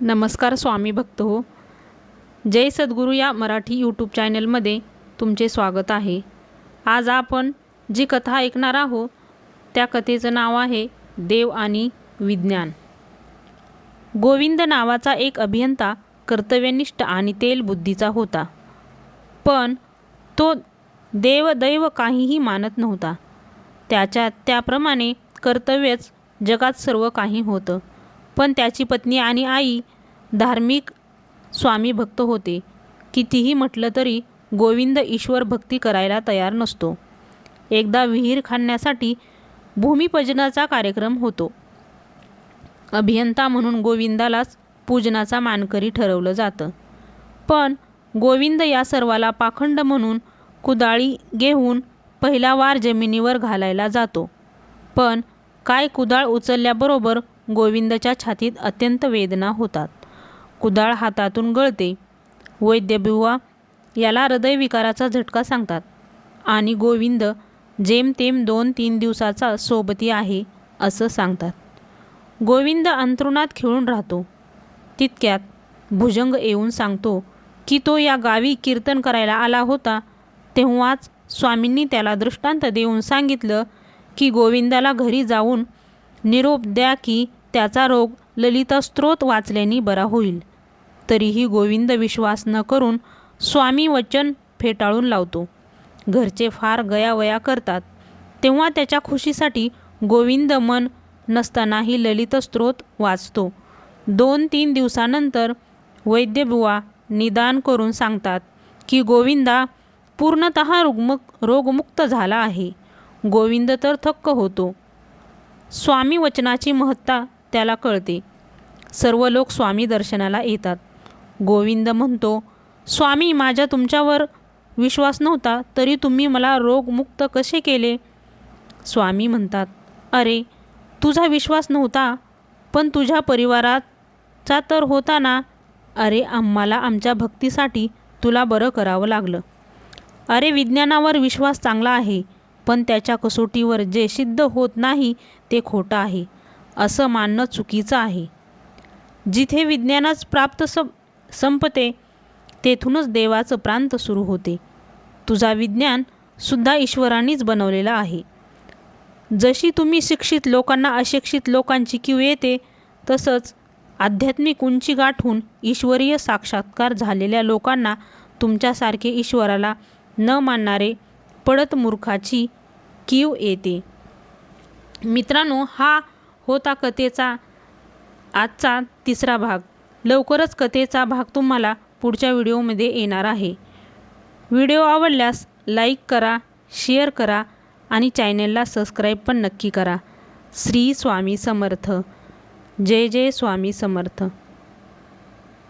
नमस्कार स्वामी भक्त हो. जय सद्गुरू या मराठी यूट्यूब चॅनलमध्ये तुमचे स्वागत आहे. आज आपण जी कथा ऐकणार आहोत त्या कथेचं नाव आहे देव आणि विज्ञान. गोविंद नावाचा एक अभियंता कर्तव्यनिष्ठ आणि तेलबुद्धीचा होता. पण तो देव दैव काहीही मानत नव्हता. त्याच्या त्याप्रमाणे कर्तव्यच जगात सर्व काही होतं. पण त्याची पत्नी आणि आई धार्मिक स्वामी भक्त होते. कितीही म्हटलं तरी गोविंद ईश्वर भक्ती करायला तयार नसतो. एकदा विहीर खाणण्यासाठी भूमिपूजनाचा कार्यक्रम होतो. अभियंता म्हणून गोविंदालाच पूजनाचा मानकरी ठरवलं जातं. पण गोविंद या सर्वाला पाखंड म्हणून कुदाळी घेऊन पहिला वार जमिनीवर घालायला जातो. पण काय कुदाळ उचलल्याबरोबर गोविंदच्या छातीत अत्यंत वेदना होतात. कुदाळ हातातून गळते. वैद्यबुवा याला हृदयविकाराचा झटका सांगतात. आणि गोविंद जेमतेम दोन तीन दिवसाचा सोबती आहे असं सांगतात. गोविंद अंथरुणात खिळून राहतो. तितक्यात भुजंग येऊन सांगतो की तो या गावी कीर्तन करायला आला होता. तेव्हाच स्वामींनी त्याला दृष्टांत देऊन सांगितलं की गोविंदाला घरी जाऊन निरोप द्या की त्याचा रोग ललितास्त्रोत वाचल्याने बरा होईल. तरीही गोविंद विश्वास न करून स्वामी वचन फेटाळून लावतो. घरचे फार गयावया करतात. तेव्हा त्याच्या खुशीसाठी गोविंद मन नसतानाही ललितस्त्रोत वाचतो. दोन तीन दिवसानंतर वैद्यबुवा निदान करून सांगतात की गोविंदा पूर्णत रुग्मक रोगमुक्त झाला आहे. गोविंद तर थक्क होतो. स्वामी वचनाची महत्ता त्याला कळते. सर्व लोक स्वामी दर्शनाला येतात. गोविंद म्हणतो स्वामी माझ्या तुमच्यावर विश्वास नव्हता तरी तुम्ही मला रोगमुक्त कसे केले? स्वामी म्हणतात अरे तुझा विश्वास नव्हता पण तुझ्या परिवाराचा तर होता ना? अरे आम्हाला आमच्या भक्तीसाठी तुला बरं करावं लागलं. अरे विज्ञानावर विश्वास चांगला आहे पण त्याच्या कसोटीवर जे सिद्ध होत नाही ते खोटं आहे. असं मानणं चुकीचं आहे. जिथे विज्ञानच प्राप्त सं संपते तेथूनच देवाचं प्रांत सुरू होते. तुझा विज्ञान ईश्वरांनीच बनवलेला आहे. जशी तुम्ही शिक्षित लोकांना अशिक्षित लोकांची कीव येते तसंच आध्यात्मिक उंची गाठून ईश्वरीय साक्षात्कार झालेल्या लोकांना तुमच्यासारखे ईश्वराला न मानणारे पडत मूर्खाची कीव येते. मित्रांनो हा होता कथेचा आजचा तिसरा भाग. लवकरच कथेचा भाग तुम्हाला पुढच्या व्हिडिओमध्ये येणार आहे. व्हिडिओ आवडल्यास लाईक करा शेअर करा आणि चॅनेलला सबस्क्राईब पण नक्की करा. श्री स्वामी समर्थ. जय जय स्वामी समर्थ.